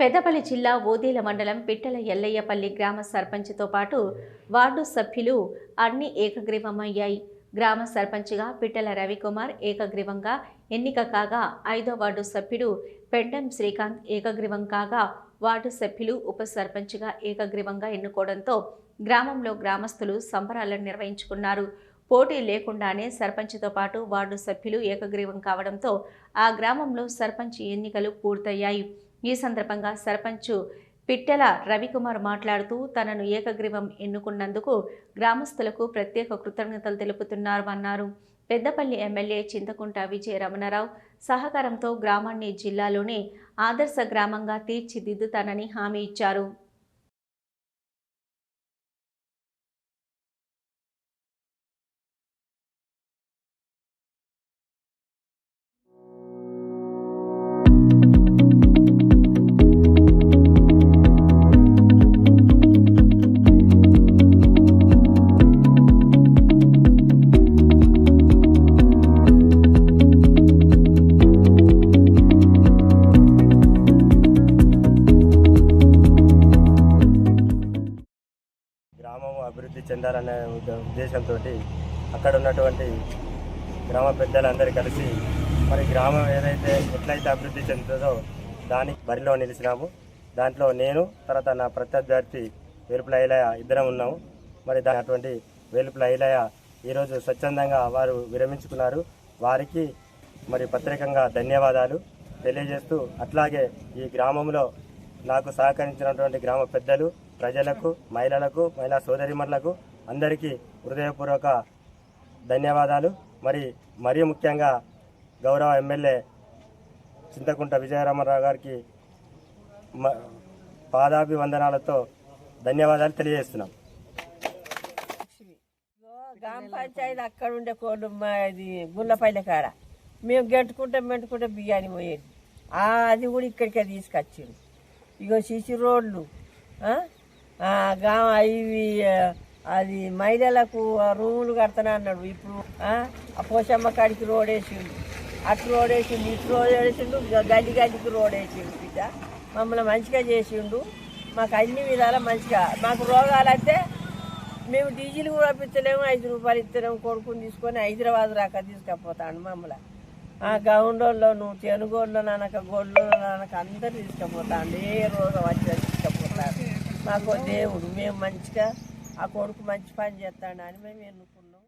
పెద్దపల్లి జిల్లా ఓదేల మండలం పిట్టల ఎల్లయ్యపల్లి గ్రామ సర్పంచ్తో పాటు వార్డు సభ్యులు అన్ని ఏకగ్రీవమయ్యాయి. గ్రామ సర్పంచ్గా పిట్టల రవికుమార్ ఏకగ్రీవంగా ఎన్నిక కాగా ఐదో వార్డు సభ్యుడు పెండం శ్రీకాంత్ ఏకగ్రీవం కాగా వార్డు సభ్యులు ఉప సర్పంచ్గా ఏకగ్రీవంగా ఎన్నుకోవడంతో గ్రామంలో గ్రామస్తులు సంబరాలను నిర్వహించుకున్నారు. పోటీ లేకుండానే సర్పంచ్తో పాటు వార్డు సభ్యులు ఏకగ్రీవం కావడంతో ఆ గ్రామంలో సర్పంచ్ ఎన్నికలు పూర్తయ్యాయి. ఈ సందర్భంగా సర్పంచ్ పిట్టెల రవికుమార్ మాట్లాడుతూ తనను ఏకగ్రీవం ఎన్నుకున్నందుకు గ్రామస్తులకు ప్రత్యేక కృతజ్ఞతలు తెలుపుతున్నారు అన్నారు. పెద్దపల్లి ఎమ్మెల్యే చింతకుంట విజయ రమణారావు సహకారంతో గ్రామాన్ని జిల్లాలోనే ఆదర్శ గ్రామంగా తీర్చిదిద్దుతానని హామీ ఇచ్చారు. చెందాలనే ఉద్దేశంతో అక్కడ ఉన్నటువంటి గ్రామ పెద్దలందరూ కలిసి మరి గ్రామం ఏదైతే ఎట్లయితే అభివృద్ధి చెందుతుందో దానికి బరిలో నిలిచినాము. దాంట్లో నేను తర్వాత నా ప్రత్యర్థి వేలుపుల ఐలయ ఇద్దరం ఉన్నాము. మరి దాని అటువంటి వేలుపుల ఐలయ ఈరోజు స్వచ్ఛందంగా వారు విరమించుకున్నారు. వారికి మరి ప్రత్యేకంగా ధన్యవాదాలు తెలియజేస్తూ అట్లాగే ఈ గ్రామంలో నాకు సహకరించినటువంటి గ్రామ పెద్దలు ప్రజలకు మహిళలకు మహిళా సోదరిమణులకు అందరికీ హృదయపూర్వక ధన్యవాదాలు. మరి మరీ ముఖ్యంగా గౌరవ ఎమ్మెల్యే చింతకుంట విజయరామరావు గారికి మ- పాదాభివందనాలతో ధన్యవాదాలు తెలియజేస్తున్నాం. గ్రామ పంచాయతీ అక్కడ ఉండే కోళ్ళు మా ఇది గుళ్ళపల్లి కాడ. మేము గెట్టుకుంటే మెంటుకుంటే బియ్యాన్ని పోయేది. అది కూడా ఇక్కడికే తీసుకొచ్చింది ఇగో సిసి రోడ్లు గా ఇవి అది మహిళలకు రూములు కడతాను అన్నాడు. ఇప్పుడు ఆ పోషమ్మ కాడికి రోడ్ వేసిండు. అటు రోడ్ వేసిండు ఇటు రోడ్ వేసిండు గది గడ్డి గడ్డికి రోడ్ వేసిండు బిడ్డ. మమ్మల్ని మంచిగా చేసిండు. మాకు అన్ని విధాల మంచిగా మాకు రోగాలంటే మేము డీజిల్ కూడా పిచ్చలేము ఐదు రూపాయలు ఇస్తలేము కొడుకుని తీసుకొని హైదరాబాద్ రాక తీసుకపోతాడు మమ్మల్ని. ఆ గౌండోళ్ళు నువ్వు తెనుగోళ్ళు ననక గోళ్ళు ననక అందరు తీసుకుపోతాండి. ఏ రోజు వచ్చి తీసుకుపోతాడు మాకు దేవుడు మేము మంచిగా ఆ కొడుకు మంచి పని చేస్తాడు అని మేము ఎన్నుకుంటాం